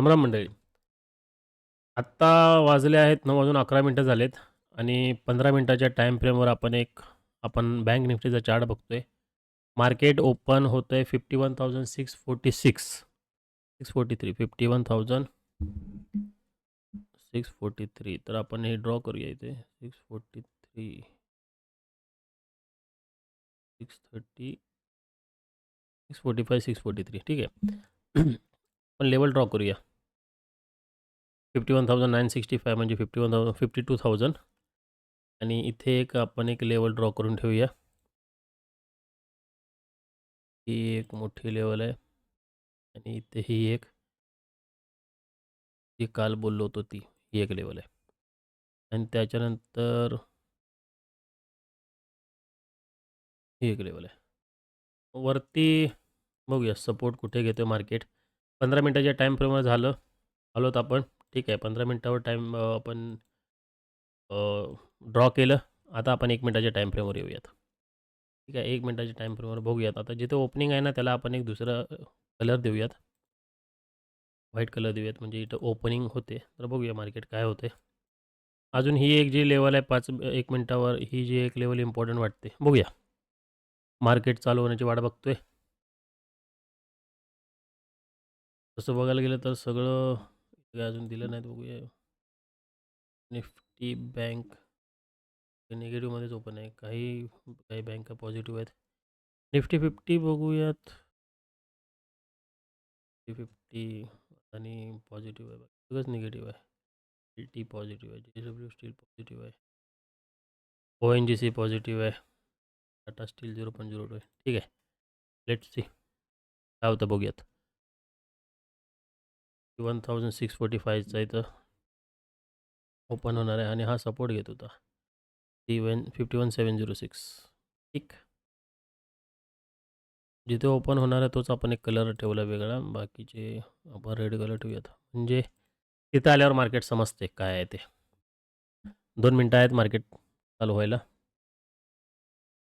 रामराम मंडळी. आत्ता वाजले आहेत नऊ वाजून अकरा मिनटं झालेत आणि पंधरा मिनटाच्या टाईम फ्रेमवर आपण एक आपण बँक निफ्टीचा चार्ट बघतो आहे मार्केट ओपन होतं आहे fifty one thousand six forty six six forty three fifty one thousand six forty three तर आपण हे ड्रॉ करूया इथे. Six forty three six thirty six forty five six forty three ठीक आहे. आपण लेवल ड्रॉ करूया. Fifty one thousand nine sixty five म्हणजे fifty one thousand fifty two thousand. आणि इथे एक आपण एक लेवल ड्रॉ करून ठेवूया. ही एक मोठी लेवल आहे. आणि इथे ही एक जी काल बोललो होतो ती ही एक लेवल आहे. आणि त्याच्यानंतर ही एक लेवल आहे. वरती बघूया सपोर्ट कुठे घेतो मार्केट पंधरा मिनटाच्या टाईम फ्रेमवर झालं. आलोत आपण. ठीक आहे पंधरा मिनटावर टाईम आपण ड्रॉ केलं. आता आपण एक मिनटाच्या टाईम फ्रेमवर येऊयात. ठीक आहे एक मिनटाच्या टाईम फ्रेमवर बघूयात. आता जिथे ओपनिंग आहे ना त्याला आपण एक दुसरा कलर देऊयात. व्हाईट कलर देऊयात म्हणजे इथं ओपनिंग होते. तर बघूया मार्केट काय होते अजून ही एक जी लेवल आहे पाच एक मिनटावर ही जी एक लेवल इम्पॉर्टंट वाटते. बघूया. मार्केट चालू होण्याची वाट बघतोय. तसं बघायला गेलं तर सगळं अजून दिलं नाहीत बघूया निफ्टी बँक निगेटिव्हमध्येच ओपन आहे काही काही बँका पॉझिटिव्ह आहेत निफ्टी फिफ्टी बघूयात निफ्टी फिफ्टी आणि पॉझिटिव्ह आहे सगळंच निगेटिव्ह आहे एल टी पॉझिटिव्ह आहे जे डब्ल्यू स्टील पॉझिटिव्ह आहे O N G C positive आहे Tata steel zero point zero two आहे ठीक आहे लेट सी काय होतं बघूयात वन थाउजंड सिक्स फोर्टी फायचा इथं ओपन होणार आहे आणि हा सपोर्ट घेत होता. ती one fifty one seven zero six ठीक. जिथे ओपन होणार आहे तोच आपण एक कलर ठेवला वेगळा. बाकीचे आपण रेड कलर ठेवूयात. म्हणजे तिथं आल्यावर मार्केट समजते काय आहे ते. दोन मिनटं आहेत मार्केट चालू व्हायला.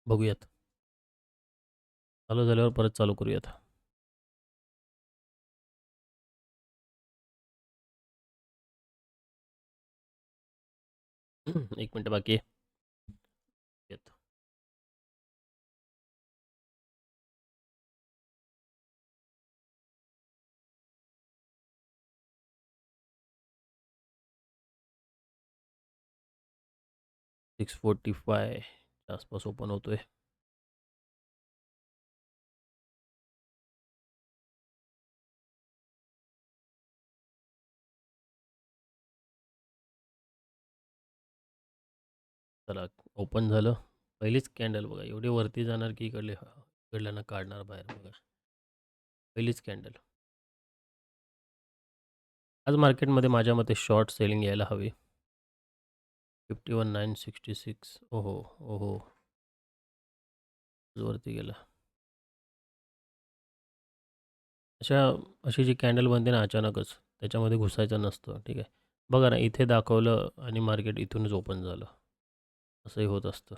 बघूयात. चालू झाल्यावर परत चालू करूयात. एक मिनटं बाकी येत. सिक्स फोर्टी फाय आसपास ओपन होतोय चला ओपन झालं. पहिलीच कॅन्डल बघा एवढी वरती जाणार की इकडले इकडल्यानं काढणार बाहेर बघा. पहिलीच कॅन्डल. आज मार्केटमध्ये माझ्या मते शॉर्ट सेलिंग यायला हवी. Fifty one nine sixty six. ओहो ओहो. वरती गेला. अशा अशी जी कॅन्डल बनते ना अचानकच त्याच्यामध्ये घुसायचं नसतं ठीक आहे. बघा ना इथे दाखवलं आणि मार्केट इथूनच ओपन झालं. असंही होत असतं.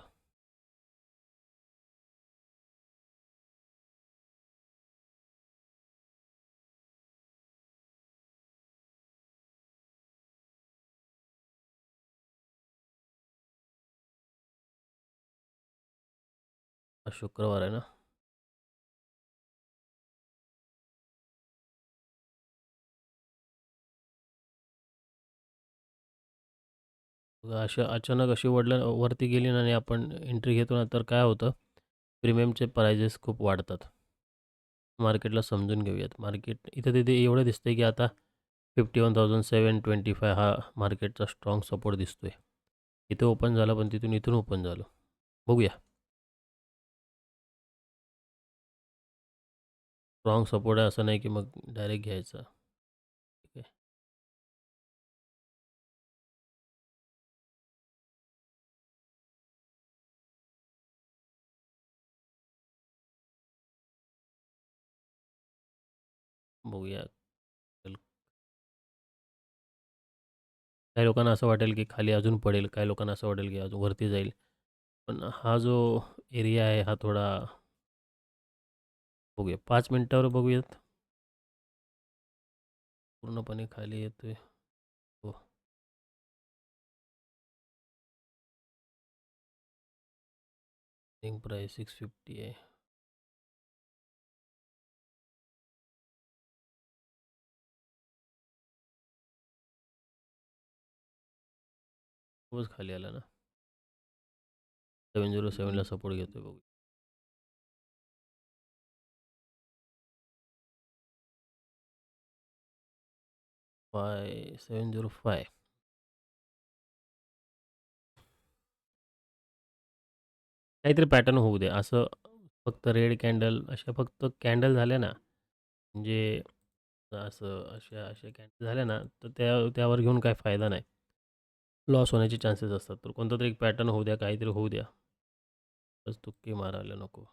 शुक्रवार आहे ना? अशा अचानक अशी वडलं वरती गेली ना आणि आपण एंट्री घेतो ना तर काय होतं? प्रीमियमचे प्रायजेस खूप वाढतात. मार्केटला समजून घेऊयात. मार्केट इथं तिथे एवढं दिसतंय की आता fifty one thousand seven twenty five हा मार्केटचा स्ट्रॉंग सपोर्ट दिसतोय. इथे ओपन झाला पण तिथून इथून ओपन झालं. बघूया. स्ट्रॉंग सपोर्ट आहे असं नाही की मग डायरेक्ट घ्यायचा. बघूया चल. काही लोकांना असं वाटेल की खाली अजून पडेल, काही लोकांना असं वाटेल की अजून वरती जाईल. पण हा जो एरिया आहे, हा थोडा बघूया. पाच मिनटावर बघूयात. पूर्णपणे खाली येतोय. हो. प्राइस सिक्स फिफ्टी आहे. खूपच खाली आला ना. सेवन झिरो सेवनला सपोर्ट घेतोय बघू. Five seven zero five. काहीतरी पॅटर्न होऊ दे. असं फक्त रेड कॅन्डल अशा फक्त कॅन्डल झाल्या ना म्हणजे असं अशा अशा कॅन्डल झाल्या ना तर त्या त्यावर घेऊन काय फायदा नाही. लॉस होण्याचे चान्सेस असतात. तर कोणता तरी एक पॅटर्न होऊ द्या, काहीतरी होऊ द्या. बस तुक्की मारायला नको.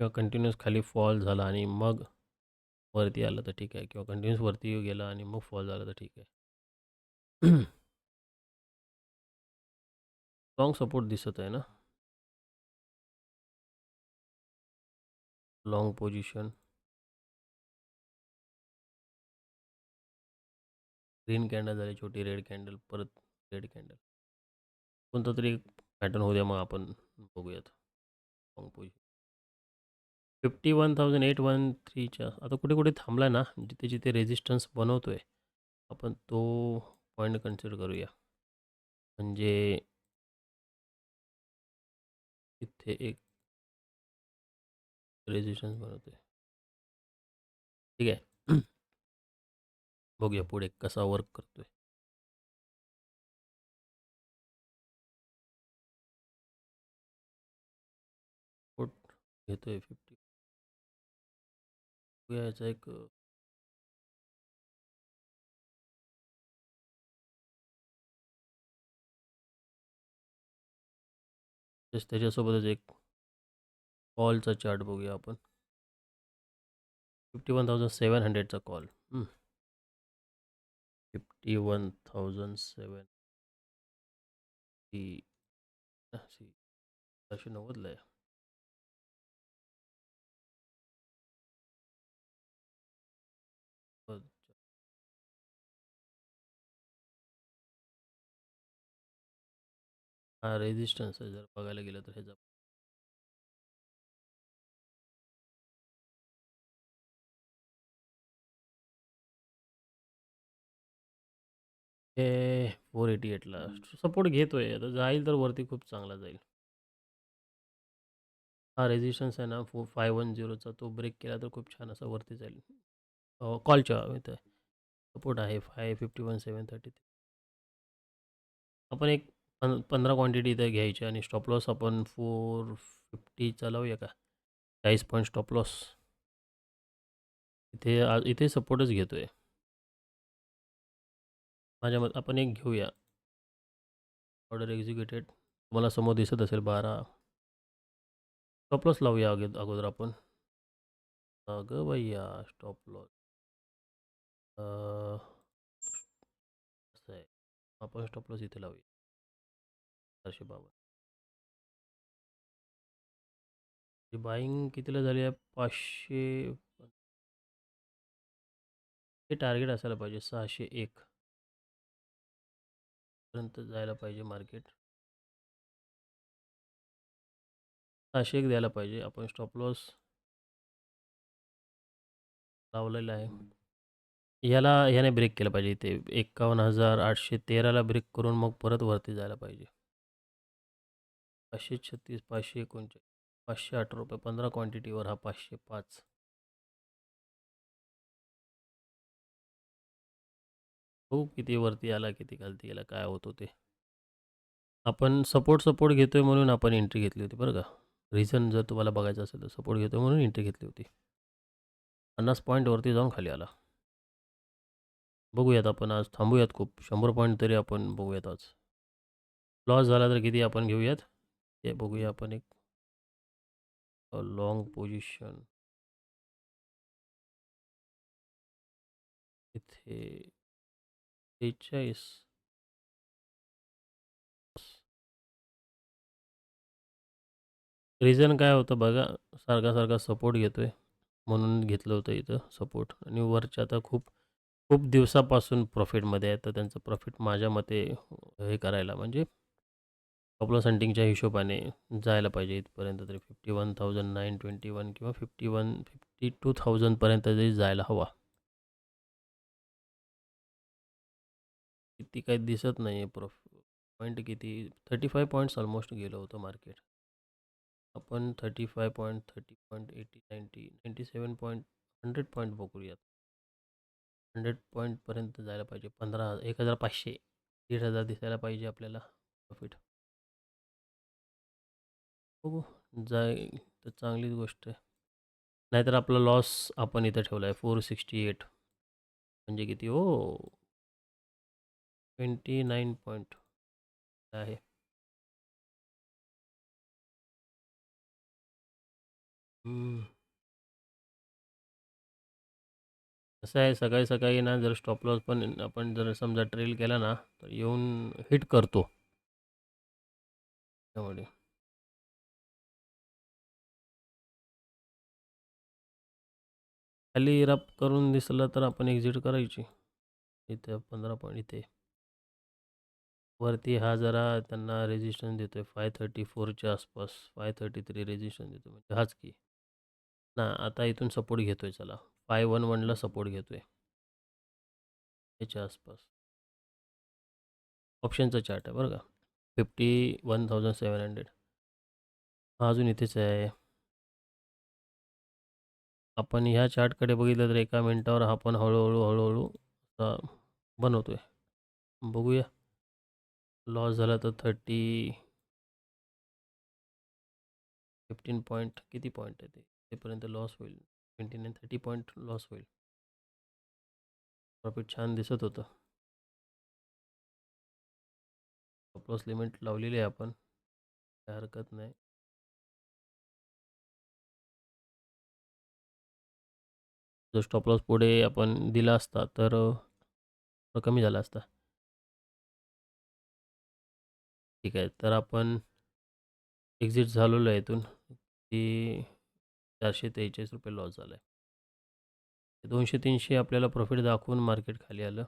किंवा कंटिन्युअस खाली फॉल झाला आणि मग वरती आलं तर ठीक आहे. किंवा कंटिन्युअस वरती गेला आणि मग फॉल झाला तर ठीक आहे. स्ट्रॉंग सपोर्ट दिसत आहे ना? लॉंग पोझिशन ग्रीन कॅन्डल झाली छोटी रेड कॅन्डल परत रेड कॅन्डल. कोणता तरी एक पॅटर्न होऊ द्या मग आपण बघूयात. Long position fifty one thousand eight one थ्रीच्या आता कुठे कुठे थांबला ना जिथे जिथे रेजिस्टन्स बनवतो आहे आपण तो पॉईंट कन्सिडर करूया. म्हणजे इथे एक रेजिस्टन्स बनवतो आहे ठीक आहे. बघूया पुढे कसा वर्क करतोय. घेतोय फिफ्टी याचा एक त्याच्यासोबतच एक कॉलचा चार्ट बघूया आपण. Fifty one thousand seven हंड्रेडचा call T one thousand seven C चारशे नव्वदला आहे. हा रेजिस्टन्स आहे. जर बघायला गेलं तर ह्याचा ए फोर एटी एटला सपोर्ट घेतोय. आता जाईल तर वरती खूप चांगला जाईल. हा रेझिस्टन्स आहे ना फो फाय वन झिरोचा तो ब्रेक केला तर खूप छान असा वरती जाईल. कॉलच्या इथं. सपोर्ट आहे five fifty one seven thirty आपण एक पं पंधरा क्वांटिटी इथं घ्यायची आणि स्टॉप लॉस आपण फोर फिफ्टी चालवूया का? चाळीस पॉईंट स्टॉप लॉस इथे इथे सपोर्टच घेतो आहे माझ्या मत आपण एक घेऊया. Order executed. तुम्हाला समोर दिसत असेल बारा. स्टॉप लॉस लावूया अगे अगोदर आपण. अगं भैया स्टॉप लॉस असं आहे. आपण स्टॉप लॉस इथे लावूया. चारशे बावन्न. बाईंग कितीला झाली आहे? पाचशे. हे टार्गेट असायला पाहिजे. सहाशे एक. पर्यंत जायला पाहिजे मार्केट. सहाशे एक द्यायला पाहिजे. आपण स्टॉप लॉस लावलेला आहे. याला ह्याने ब्रेक केलं पाहिजे इथे. एक्कावन्न हजार आठशे तेराला ब्रेक करून मग परत वरती जायला पाहिजे. पाचशे छत्तीस पाचशे एकोणचाळीस पाचशे आठ रुपये. पंधरा क्वांटिटीवर हा पाचशे पाच. हो किती वरती आला किती खालती गेला काय होत होते. आपण सपोर्ट सपोर्ट घेतोय म्हणून आपण एंट्री घेतली होती बरं का. रिझन जर तुम्हाला बघायचं असेल तर सपोर्ट घेतो म्हणून एंट्री घेतली होती. पन्नास पॉईंटवरती जाऊन खाली आला. बघूयात आपण आज थांबूयात खूप. शंभर पॉईंट तरी आपण बघूयात आज. लॉस झाला तर किती आपण घेऊयात? ते बघूया आपण एक. लॉंग पोझिशन इथे बेचाळीस रिझन काय होतं बघा, सारखा-सारखा सपोर्ट घेतोय, म्हणून घेतलं होतं इथं सपोर्ट आणि वरच्या आता खूप खूप दिवसापासून प्रॉफिटमध्ये आहे. तर त्यांचं प्रॉफिट माझ्या मते हे करायला म्हणजे आपलं हंटिंगच्या हिशोबाने जायला पाहिजे इथपर्यंत तरी 51,921 किंवा फिफ्टी वन फिफ्टी टू थाउजंडपर्यंत तरी जायला हवा. किती काही दिसत नाही आहे प्रोफ पॉईंट किती थर्टी फाय पॉईंट्स ऑलमोस्ट गेलं होतं मार्केट. आपण thirty five point thirty point eighty ninety ninety seven point hundred point बघूयात. हंड्रेड पॉईंटपर्यंत जायला पाहिजे. 15 1500 1,500 दिसायला पाहिजे आपल्याला प्रॉफिट. बघू जाय तर चांगलीच गोष्ट आहे. नाहीतर आपला लॉस आपण इथं ठेवला आहे 468 म्हणजे किती हो ट्वेंटी नाईन पॉईंट आहे. असं कसं आहे सकाळी-सकाळी ना जर स्टॉप लॉस पण आपण जर समजा ट्रेल केला ना, तर येऊन हिट करतो. त्यामुळे. खाली रप करून दिसलं तर आपण एक्झिट करायची. इथे पंधरा पॉईंट इथे. वरती हा जरा त्यांना रेजिस्ट्रेशन देतो आहे फाय थर्टी फोरच्या आसपास फाय थर्टी थ्री रेजिस्टन्स देतो म्हणजे हाच की. ना आता इथून सपोर्ट घेतो आहे चला फाय वन वनला सपोर्ट घेतो आहे याच्या आसपास. ऑप्शनचा चार्ट आहे बरं का. 51,700 हा अजून इथेच आहे. आपण ह्या चार्टकडे बघितलं तर एका मिनटावर आपण हळूहळू हळूहळू बनवतो आहे बघूया. लॉस झाला तर थर्टी फिफ्टीन पॉईंट किती पॉईंट आहे ते? तेपर्यंत लॉस होईल. नाईन थर्टी पॉईंट लॉस होईल. प्रॉफिट छान दिसत होतं. स्टॉप लॉस लिमिट लावलेली आहे आपण. काही हरकत नाही. जर स्टॉप लॉस पुढे आपण दिला असता तर कमी झाला असता. ठीक आहे. तर आपण एक्झिट झालेलो आहे इथून. की ₹443 लॉस झाला आहे. 200-300 आपल्याला प्रॉफिट दाखवून मार्केट खाली आलं.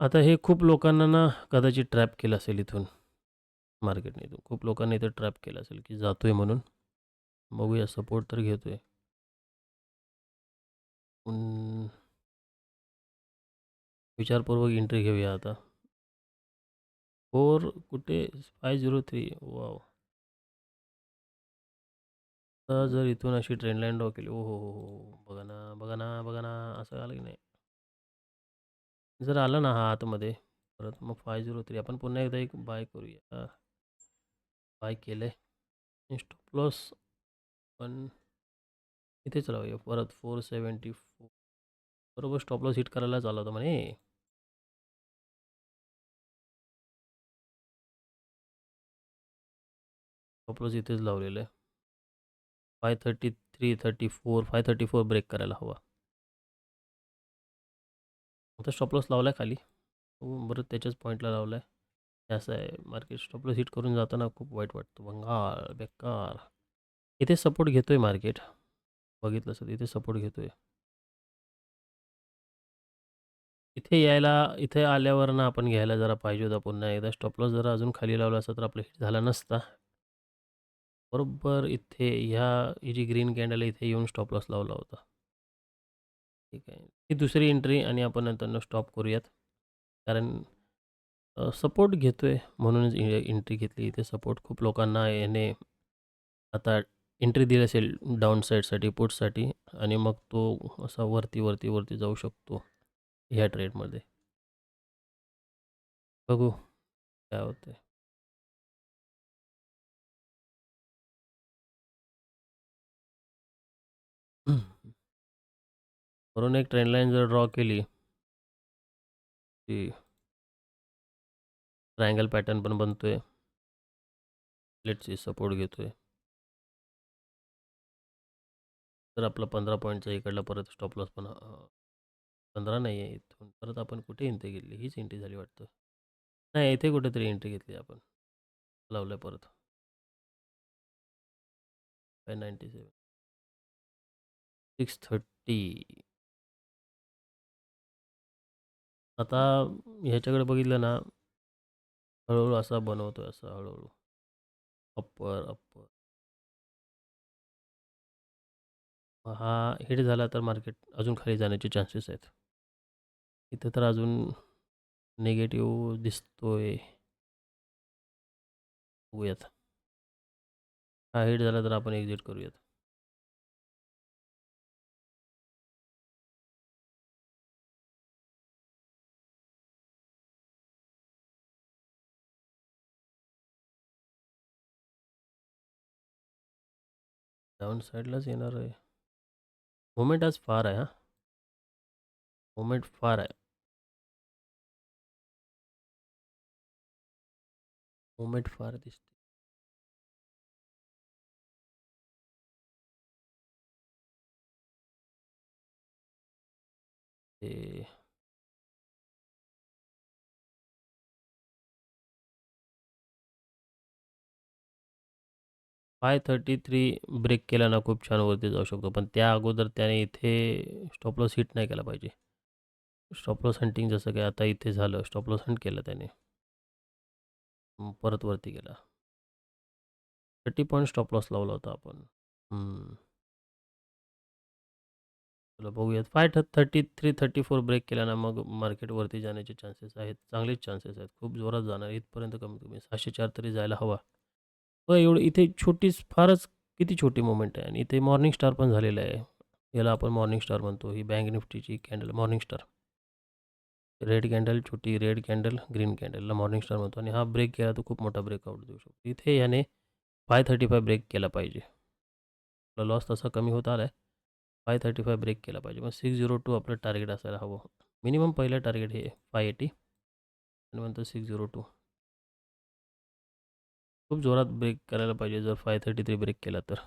आता हे खूप लोकांना ना कदाचित ट्रॅप केलं असेल इथून मार्केटने इथून. खूप लोकांनी इथं ट्रॅप केलं असेल की जातोय म्हणून. बघूया सपोर्ट तर घेतोय. विचारपूर्वक एंट्री घेऊया आता. फोर कुठे 503 वॉव! आता जर इथून अशी ट्रेन लाईन ड्रॉ केली. ओहो हो, हो हो बघा ना, बघा ना, बघा ना, असं आलं की नाही? जर आलं ना हा आतमध्ये परत मग 503 आपण पुन्हा एकदा एक बाय करूया. बाय केलंय. आणि स्टॉप लॉस पण इथेच लावूया परत 474 बरोबर स्टॉप लॉस हिट करायलाच आला होता म्हणे. स्टॉप इथेच लावलेलं आहे. 533, 34, 534 ब्रेक करायला हवा. आता स्टॉपलॉस लावला लावलाय खाली. हो, बरं त्याच्याच पॉईंटला लावलाय. आहे असं आहे मार्केट स्टॉपलॉस हिट करून जाताना खूप वाईट वाटतं. बंगाल बेकार. इथे सपोर्ट घेतोय मार्केट. बघितलं सर इथे सपोर्ट घेतोय. इथे यायला इथे आल्यावर ना आपण घ्यायला जरा पाहिजे होता पुन्हा एकदा स्टॉपलॉस जरा अजून खाली लावला असता तर आपलं हिट झाला नसता. बरोबर इथे ह्या ही जी ग्रीन कॅन्डल आहे इथे येऊन स्टॉप लॉस लावला होता. ठीक आहे. ही दुसरी एंट्री आणि आपण नंतरनं स्टॉप करूयात. कारण अ, सपोर्ट घेतोय म्हणूनच ए एंट्री घेतली. इथे सपोर्ट खूप लोकांना याने आता एंट्री दिली असेल डाउन साइडसाठी, पुटसाठी आणि मग तो असा वरती, वरती, वरती जाऊ शकतो ह्या ट्रेडमध्ये. बघू काय होतंय. वरून एक ट्रेंड लाईन जर ड्रॉ केली की ट्रायंगल पॅटर्न पण बनतोय. लेट्स सी सपोर्ट घेतोय. तर आपला 15 पॉईंटचा इकडला परत स्टॉप लॉस पण अ, 15 नाही आहे इथून परत आपण कुठे एंट्री घेतली? हीच एंट्री झाली वाटतं. नाही इथे कुठेतरी एंट्री घेतली आपण. लावलंय परत. Five ninety seven six thirty. आता ह्याच्याकडे बघितलं ना हळूहळू असा बनवतोय असा हळूहळू. अप्पर अप्पर हा हिट झाला तर मार्केट अजून खाली जाण्याचे चान्सेस आहेत. इथं तर अजून निगेटिव्ह दिसतोय. बघूयात. हा हिट झाला तर आपण एक्झिट करूयात. डाऊन साईडलाच येणार आहे. मुवमेंट आज फार आहे हा. मुवमेंट फार आहे. मुवमेंट फार दिसते. ते फाय थर्टी थ्री ब्रेक केला ना खूप छान वरती जाऊ शकतो. पण त्या अगोदर त्याने इथे स्टॉपलॉस हिट नाही केला पाहिजे. स्टॉपलॉस हंटिंग जसं काय आता इथे झालं स्टॉपलॉस हंट केलं त्याने. परत वरती गेला. थर्टी पॉईंट स्टॉपलॉस लावला होता आपण. चला बघूयात. Five thirty three thirty four break केला ना मग मार्केटवरती जाण्याचे चान्सेस आहेत. चांगलेच चान्सेस आहेत. खूप जोरात जाणार इथपर्यंत कमीत कमी सहाशे चार तरी जायला हवा. व एवढं इथे छोटीच फारच किती छोटी मोमेंट आहे. आणि इथे मॉर्निंग स्टार पण झालेलं आहे. याला आपण मॉर्निंग स्टार म्हणतो. ही bank निफ्टीची candle morning star red candle छोटी रेड कॅन्डल ग्रीन कॅन्डलला मॉर्निंग स्टार म्हणतो. आणि हा ब्रेक केला तर खूप मोठा ब्रेकआउट देऊ शकतो. इथे याने फाय थर्टी फाय ब्रेक केला पाहिजे. लॉस तसा कमी होत आला आहे फाय थर्टी फाय ब्रेक केला पाहिजे. मग सिक्स झिरो टू आपलं टार्गेट असायला हवं. मिनिमम पहिलं टार्गेट हे फाय एटी आणि नंतर सिक्स झिरो टू खूप जोरात ब्रेक करायला पाहिजे. जर फाय थर्टी थ्री ब्रेक केला तर.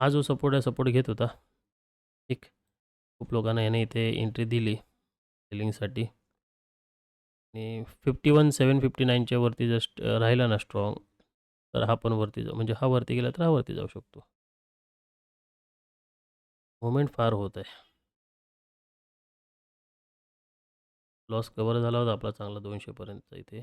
हा जो सपोर्ट आहे सपोर्ट घेत होता. ठीक खूप लोकांना याने इथे एंट्री दिली सेलिंगसाठी आणि फिफ्टी वन सेवन फिफ्टी नाईनच्या वरती जस्ट राहिला ना स्ट्रॉंग तर हा पण वरती जाऊ म्हणजे हा वरती गेला तर हा वरती जाऊ शकतो. मुवमेंट फार होत आहे. लॉस कवर झाला होता आपला चांगला दोनशेपर्यंत इथे.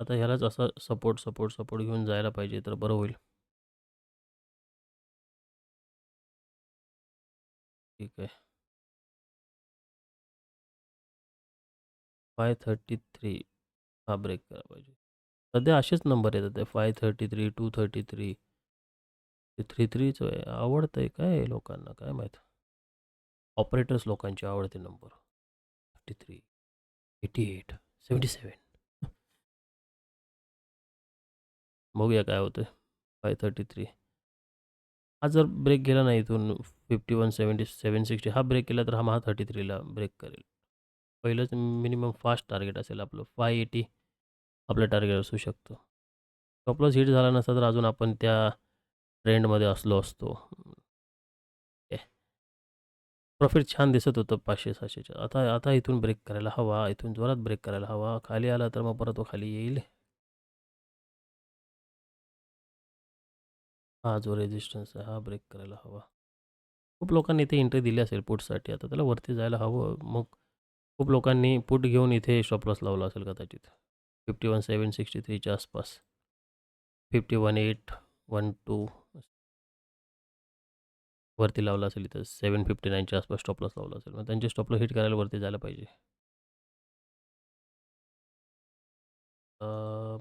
आता ह्यालाच असा सपोर्ट सपोर्ट सपोर्ट घेऊन जायला पाहिजे तर बरं होईल. ठीक आहे. फाय थर्टी थ्री हा ब्रेक करा पाहिजे. सध्या असेच नंबर येतात ते five thirty three two thirty three ते थ्री थ्रीच आहे. आवडतं आहे काय लोकांना? काय माहीत? ऑपरेटर्स लोकांचे आवडते number thirty three eighty eight seventy seven बघूया काय होतं फाय थर्टी थ्री हा जर ब्रेक गेला नाही इथून fifty one seventy seven sixty हा ब्रेक केला तर हा महा थर्टी थ्रीला ब्रेक करेल. पहिलंच मिनिमम फास्ट टार्गेट असेल आपलं. फाय एटी आपलं टार्गेट असू शकतं. टॉपलॉस हिट झाला नसता तर अजून आपण त्या ट्रेंडमध्ये असलो असतो. प्रॉफिट छान दिसत होतं पाचशे सहाशेच्या. आता आता इथून ब्रेक करायला हवा. इथून जोरात ब्रेक करायला हवा. खाली आला तर मग परत तो खाली येईल. हा जो रेजिस्टन्स आहे हा ब्रेक करायला हवा. खूप लोकांनी इथे एंट्री दिली असेल पुटसाठी आता त्याला वरती जायला हवं. मग खूप लोकांनी पुट घेऊन इथे शॉपलॉस लावला असेल कदाचित. फिफ्टी वन सेवन सिक्स्टी थ्रीच्या आसपास. Fifty one eight one two वरती लावला असेल इथं. सेवन फिफ्टी नाईनच्या आसपास स्टॉपलॉस लावला असेल. मग त्यांचे स्टॉपलॉस हिट करायला वरती जायला पाहिजे.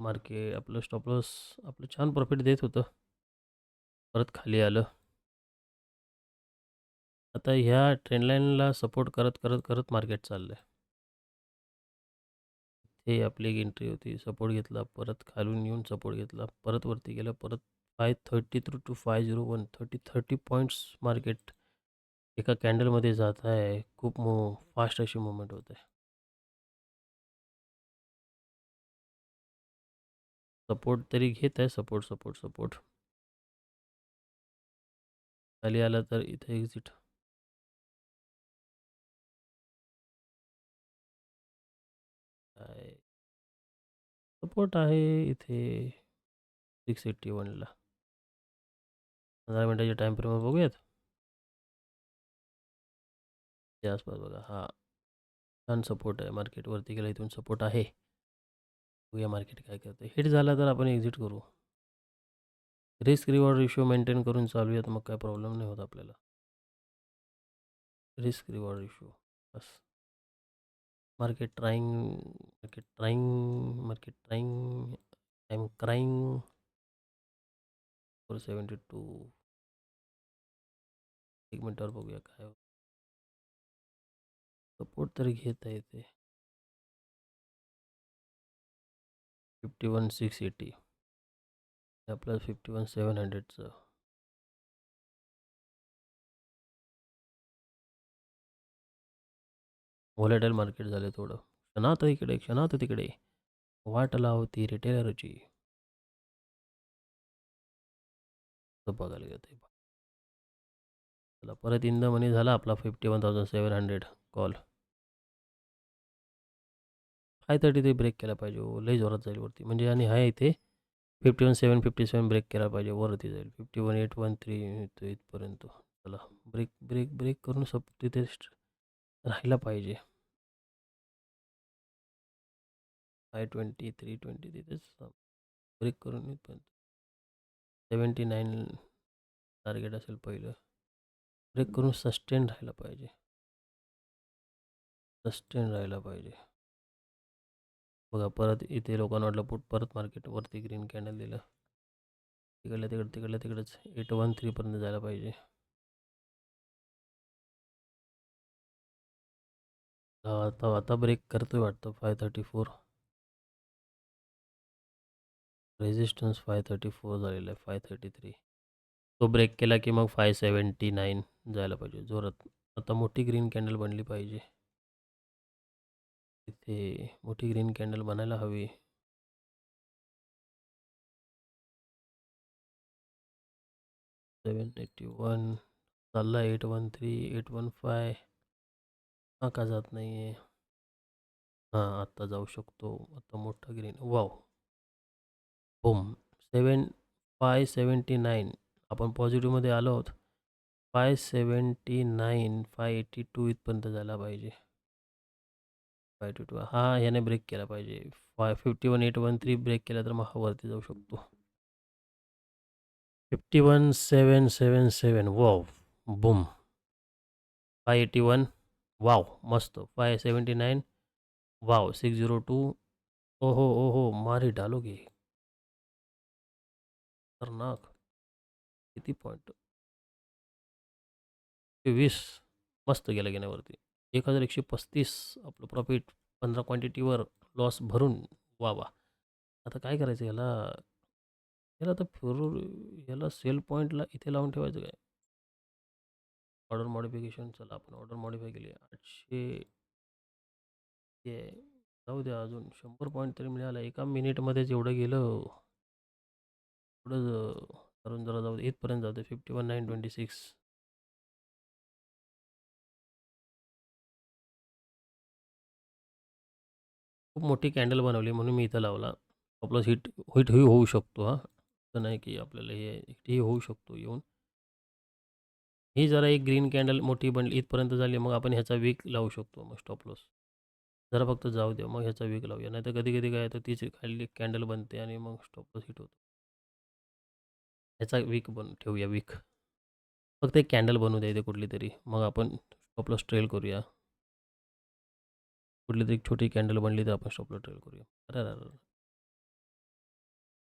मार्के आपलं स्टॉपलॉस आपलं छान प्रॉफिट देत होतं. परत खाली आलं. आता ह्या ट्रेंडलाईनला सपोर्ट करत करत करत मार्केट चाललं आहे हे आपली एक एंट्री होती सपोर्ट घेतला परत खालून येऊन सपोर्ट घेतला परत वरती गेला परत five thirty through two five zero one thirty thirty points market एका कॅन्डलमध्ये जात आहे. खूप मो फास्ट अशी मुवमेंट होत आहे. सपोर्ट तरी घेत आहे सपोर्ट सपोर्ट सपोर्ट. खाली आला तर इथे एक्झिट सपोर्ट आहे इथे. सिक्स एट्टी वनला पंधरा मिनटाच्या टाईम फ्रेमवर बघूयात. त्या आसपास बघा. हा. छान सपोर्ट आहे. मार्केटवरती गेला इथून सपोर्ट आहे. बघूया मार्केट काय करतं हिट झाला तर आपण एक्झिट करू. रिस्क रिवॉर्ड रेशिओ मेंटेन करून चालूयात मग काय प्रॉब्लेम नाही होत आपल्याला. Risk reward ratio bus. Market trying market trying market trying I am crying. Four seventy two. एक मिनटावर बघूया काय सपोर्ट तरी घेता येते फिफ्टी वन सिक्स एटी. आपलं फिफ्टी वन सेवन हंड्रेडचं व्हॉलेटाईल मार्केट झालं थोडं. क्षणात इकडे क्षणात तिकडे. वाट लावती रिटेलरची बघायला गेलं चला परत इन द मनी झाला आपला fifty one thousand seven hundred call high thirty ते ब्रेक केला पाहिजे हो. लई जोरात जाईल वरती. म्हणजे आणि हाय इथे. Fifty one seven fifty seven break केला पाहिजे वरती जाईल. Fifty one eight one three इथपर्यंत. चला ब्रेक ब्रेक ब्रेक करून सब तिथे राहायला पाहिजे. फाय ट्वेंटी थ्री ट्वेंटी तिथेच ब्रेक करून इथपर्यंत. सेवन्टी नाईन टार्गेट असेल पहिलं. ब्रेक करून सस्टेन राहायला पाहिजे. सस्टेन राहायला पाहिजे. बघा परत इथे लोकांना वाटलं पुट परत मार्केटवरती ग्रीन कॅन्डल दिलं. तिकडल्या तिकडं तिकडल्या तिकडंच एट वन थ्रीपर्यंत जायला पाहिजे. आता आता ब्रेक करतोय वाटतं five thirty four resistance five thirty four झालेला आहे फाय थर्टी थ्री तो ब्रेक केला की मग फाय सेवन्टी नाईन जायला पाहिजे जोरात. आता मोठी ग्रीन कॅन्डल बनली पाहिजे. इथे मोठी ग्रीन कॅन्डल बनायला हवी. सेवन एटी वन चालला eight one three eight one five. हा का जात नाही आहे हां आत्ता जाऊ शकतो. आता मोठा green wow. Home seven five seventy nine. आपण पॉझिटिव्हमध्ये आलो आहोत. Five seventy nine five eighty two इथपर्यंत जायला पाहिजे. फाय टू टू हा याने ब्रेक केला पाहिजे. Five fifty one eight one three break तर मग हा वरती जाऊ शकतो. Fifty one seven seven seven wow boom five eighty one wow मस्त. Five seventy nine wow six zero two ओहो ओहो. मारी डालोगे. खतरनाक. किती वीस मस्त गेलं घेण्यावरती एक हजार एकशे पस्तीस आपलं प्रॉफिट पंधरा क्वांटिटीवर लॉस भरून वा वा आता काय करायचं याला? याला आता फिरू याला सेल पॉईंटला इथे लावून ठेवायचं काय? ऑर्डर मॉडिफिकेशन चला आपण ऑर्डर मॉडिफाय केली. आठशे ते जाऊ द्या अजून. शंभर पॉईंट तरी मिळाला. एका मिनिटमध्येच एवढं गेलं. एवढं करून जरा जाऊ दे. इथपर्यंत जाऊ दे. Fifty one nine twenty six खूप मोठी कॅन्डल बनवली म्हणून मी इथं लावला. आपलं हिट हीटही होऊ शकतो हा. असं नाही की आपल्याला हे हिटही होऊ शकतो येऊन. ही जरा एक ग्रीन कॅन्डल मोठी बनली इथपर्यंत झाली मग आपण ह्याचा वीक लावू शकतो मग स्टॉप लॉस जरा फक्त जाऊ द्या मग ह्याचा वीक लावूया नाही तर कधी कधी काय तर तीच खाली कॅन्डल बनते आणि मग स्टॉप लॉस हिट होतो. ह्याचा वीक बन ठेवूया वीक. फक्त एक कॅन्डल बनवू द्या इथे कुठली तरी मग आपण स्टॉप लॉस ट्रेल करूया. कुठली तरी एक छोटी कॅन्डल बनली तर आपण स्टॉपला ट्रेल करूया. अरे अरे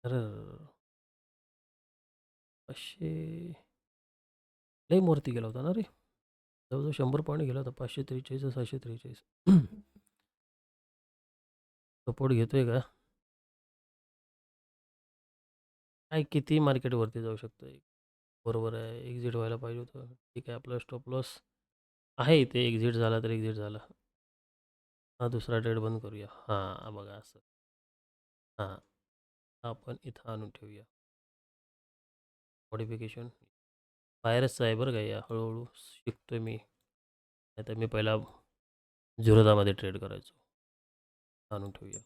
अरे पाचशे लई मूर्ती गेला होता ना रे. जवळजवळ शंभर पॉईंट गेला होता. पाचशे त्रेचाळीस सहाशे त्रेचाळीस. सपोर्ट घेतोय का? काय किती मार्केटवरती जाऊ शकतं बरोबर आहे. एक्झिट व्हायला पाहिजे होतं. ठीक आहे आपला स्टॉप लॉस आहे इथे. एक्झिट झाला तर एक्झिट झाला. हा दुसरा ट्रेड बंद करूया. हां बघा असं. हां आपण इथं आणून ठेवूया. मॉडिफिकेशन वायरसचं आहे बरं का या. हळूहळू शिकतोय मी. नाहीतर मी पहिला झुरदामध्ये ट्रेड करायचो. आणून ठेवूया.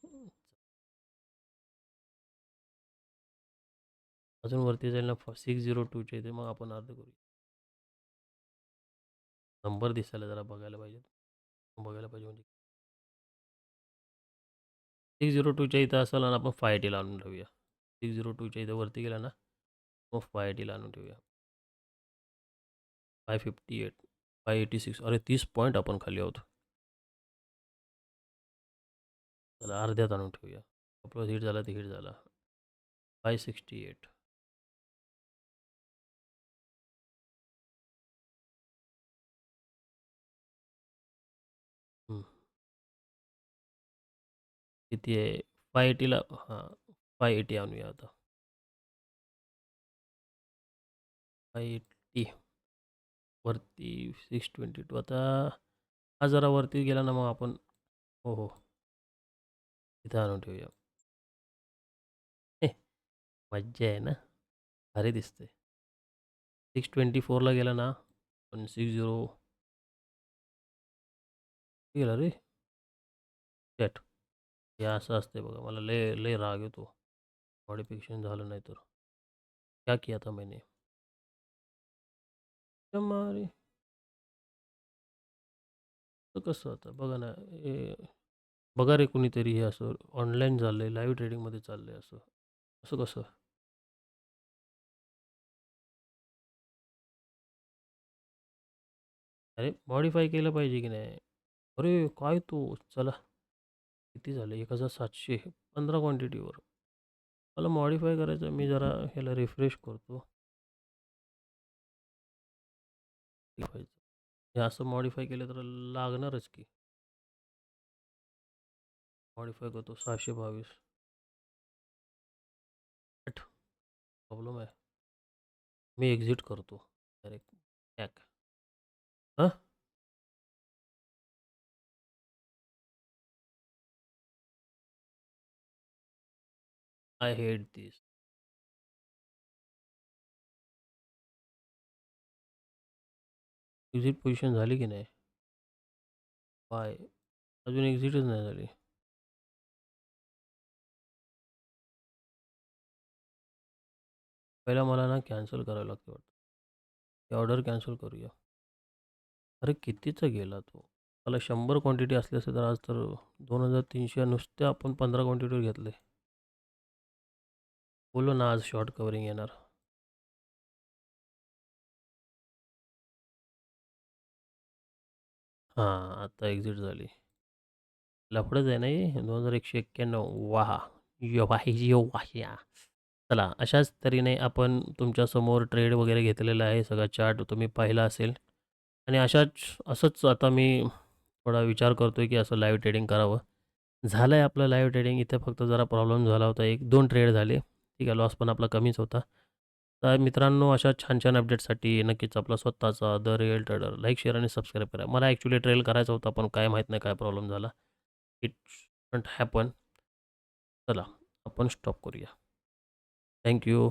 अजून वरती जाईल ना फ सिक्स झिरो टूच्या इथे मग आपण अर्ध करूया. नंबर दिसायला जरा बघायला पाहिजे. बघायला पाहिजे म्हणजे सिक्स झिरो टूच्या इथं असेल आणि आपण फाय टीला आणून ठेवूया. सिक्स झिरो टूच्या इथं वरती गेला ना मग फाय टीला आणून ठेवूया. Five fifty eight five eighty six अरे तीस पॉईंट आपण खाली आहोत. त्याला अर्ध्यात आणून ठेवूया. आपला हिट झाला ते हिट झाला. Five sixty eight. किती आहे? 580ला हां, 580 आणूया आता. 580 वरती 622 आता हा जरा वरती गेला ना, मग आपण हो, हो. इथं आणून ठेवूया. मज्जा आहे ना? भारी दिसतय सिक्स ट्वेंटी फोरला गेला ना, पण 60 गेला रे. सेट. हे असं असतंय बघा. मला लय लय राग येतो. मॉडिफिकेशन झालं नाही तर. क्या किया था मैंने? मारे तर कसं आता बघा ना, हे बघा रे कुणीतरी हे असं ऑनलाईन झालंय, लाईव्ह ट्रेडिंगमध्ये चाललंय असं. असं कसं? अरे मॉडिफाय केलं पाहिजे की नाही? अरे काय तू चला. किती झाले? 1700 15 क्वांटिटीवर. मला मॉडिफाय करायचं आहे. मी जरा ह्याला रिफ्रेश करतो. हे असं मॉडिफाय केलं तर लागणारच की. मॉडिफाय करतो 622. हट. प्रॉब्लेम आहे. मी एक्झिट करतो डायरेक्ट बॅक. हां? I hate this. Exit position झाली की नाही? बाय. अजून एक्झिटच नाही झाली. पहिला मला ना कॅन्सल करावं लागते वाटतं. ही ऑर्डर कॅन्सल करूया. अरे कितीचा गेला तो? मला 100 क्वांटिटी असली असती तर आज तर 2300 नुसत्या आपण 15 क्वांटिटीवर घेतले. बोललो ना आज शॉर्ट कवरिंग येणार. हां, आता एक्झिट झाली. लफडंच आहे ना हे? 2191 वाह! वाह्या. चला अशाच तऱ्हेने आपण तुमच्यासमोर ट्रेड वगैरे घेतलेला आहे. सगळा चार्ट तुम्ही पाहिला असेल आणि अशाच असंच आता मी थोडा विचार करतोय की असं लाईव्ह ट्रेडिंग करावं. झालं आहे आपलं लाईव्ह ट्रेडिंग. इथे फक्त जरा प्रॉब्लेम झाला होता. 1-2 ट्रेड झाले. ठीक आहे. लॉस पण आपला कमीच होता. तर मित्रांनो अशा छान-छान अपडेटसाठी नक्कीच आपला स्वतःचा the real trader like, share आणि सबस्क्राईब करा. मला ॲक्च्युली ट्रेल करायचा होता, पण काय माहीत नाही काय प्रॉब्लेम झाला. It didn't happen. चला आपण स्टॉप करूया. थँक्यू